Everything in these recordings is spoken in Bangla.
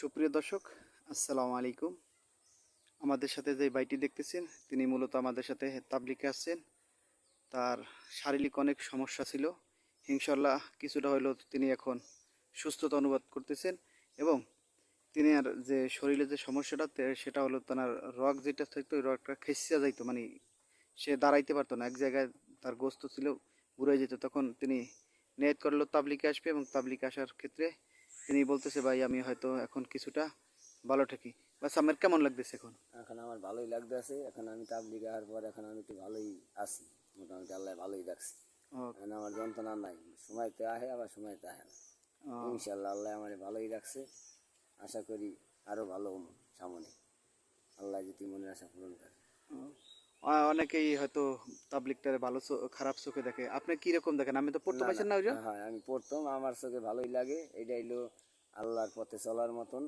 সুপ্রিয় দর্শক, আসসালামু আলাইকুম। আমাদের সাথে যে ভাইটি দেখতেছেন, তিনি মূলত আমাদের সাথে তাবলিকে আসছেন তার শারীরিক অনেক সমস্যা ছিল। ইনশাল্লাহ কিছুটা হলেও তিনি এখন সুস্থতা অনুবাদ করতেছেন এবং তিনি আর যে শরীরে যে সমস্যাটা সেটা হলো তার রগ যেটা থাকতো, ওই রগটা খেসিয়া যাইতো। মানে সে দাঁড়াইতে পারতো না, এক জায়গায় তার গোস্ত ছিল ঘুরে যেত। তখন তিনি নেট করল তাবলিকে আসবে এবং তাবলিকে আসার ক্ষেত্রে তিনি বলতেছে ভাই আমি হয়তো এখন কিছুটা ভালো থাকি। বাস আমার কেমন লাগতেছে এখন? এখন আমার ভালোই লাগতেছে। এখন আমি তাবলিগ আসার পর এখন আমি একটু ভালোই আছি। মোটামুটি আল্লাহ ভালোই রাখছি। এখন আমার যন্ত্রণা নাই। সময়তে আহে আবার সময়তে আহে না। ইনশাল্লাহ আল্লাহ আমার ভালোই রাখছে। আশা করি আরও ভালো সামনে। আল্লাহ যদি মনের আশা পূরণ করে। অনেকেই হয়তো তাবলিকটারে ভালো খারাপ চোখে দেখে। আপনি কি রকম দেখেন? আমি তো পড়তে না, পারছেন না ওই হ্যাঁ আমি পড়তাম আমার চোখে ভালোই লাগে। এটা হইল আল্লাহর পথে চলার মতন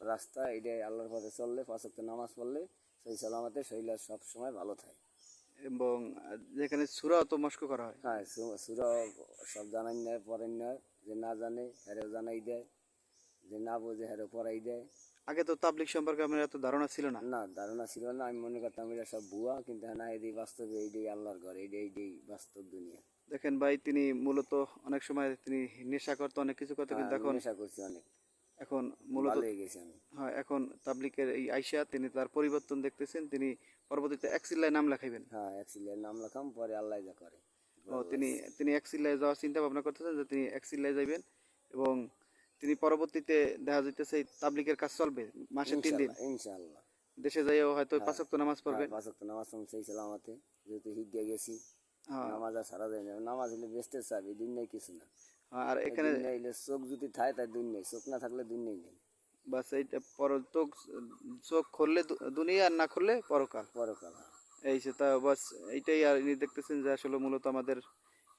রাস্তা। এটাই আল্লাহর পথে চললে পাঁচক্ত নামাজ পড়লে সেই সালামাতে শরীর সব সময় ভালো থাকে। এবং যেখানে সুরা তো মস্ক করা হয়। হ্যাঁ সুরা সব জানাই নেয় পড়াই নেয়। যে না জানে হেরেও জানাই দেয়। যে না বোঝে পড়াই দেয়। আগে তো তাবলিক সম্পর্কে আমার এত ধারণা ছিল না। না ধারণা ছিল না। আমি মনে করতাম এটা সব ভুয়া কিন্তু না এটাই বাস্তবে এইটাই আল্লাহর ঘর এইটাই এইটাই বাস্তব দুনিয়া। দেখেন ভাই তিনি মূলত অনেক সময় তিনি নেশা করতো অনেক কিছু করতো কিন্তু হ্যাঁ, এখন নেশা করছি অনেক। এখন মূলত হয়ে গেছি আমি। হয় এখন তাবলিকের এই আইসা তিনি তার পরিবর্তন দেখতেছেন তিনি পরবর্তীতে এক্সিল্লায় নাম লেখাইবেন। হ্যাঁ অ্যাক্সিলের নাম লেখাম পরে আল্লাহ যা করে। ও তিনি তিনি এক্সিল্লায় যাওয়ার চিন্তা ভাবনা করতেছেন যে তিনি এক্সিল্লায় যাইবেন এবং তিনি পরবর্তীতে দেখা যাইতেছে তাবলিকের কাজ চলবে মাসে তিন দিন। ইনশাল্লাহ দেশে যাইও হয়তো পাঁচক্ত নামাজ পড়বে হ্যাঁ, পাঁচ ওয়াক্ত নামাজ পড়ুন সেই সালামাতে যেহেতু দিয়ে গেছি। হ্যাঁ, নামাজ আর সারা যায় না নামাজ হলে বেস্টের চাবি দিন নেই কিছু না। আর এখানে চোখ যদি থাকে তাই দিন নেই। চোখ না থাকলে দিন নেই নেই। বাস এইটা পর চোখ চোখ খুললে দুনিয়া আর না খুললে পরকাল। পরকাল হ্যাঁ। এই সে তা বাস এইটাই আর ইনি দেখতেছেন যে আসলে মূলত আমাদের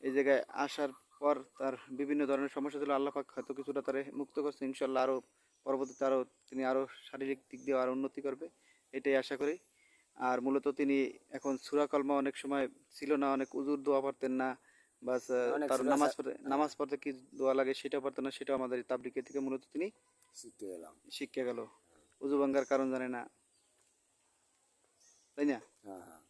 এই জায়গায় আসার পর তার বিভিন্ন ধরনের সমস্যা ছিল। আল্লাহ পাক হয়তো কিছুটা তারে মুক্ত করছে। ইনশাল্লাহ আরও পরবর্তীতে আরও তিনি আরও শারীরিক দিক দিয়ে আরও উন্নতি করবে এটাই আশা করি। আর মূলত তিনি এখন সুরা কলমা অনেক সময় ছিল না অনেক উজুর দোয়া পারতেন না বাস তার নামাজ পড়তে নামাজ পড়তে কি দোয়া লাগে সেটা পারতেন না সেটাও আমাদের এই তাবলিকে থেকে মূলত তিনি শিক্ষা গেল। উজু ভাঙ্গার কারণ জানে না। তাই না? হ্যাঁ হ্যাঁ।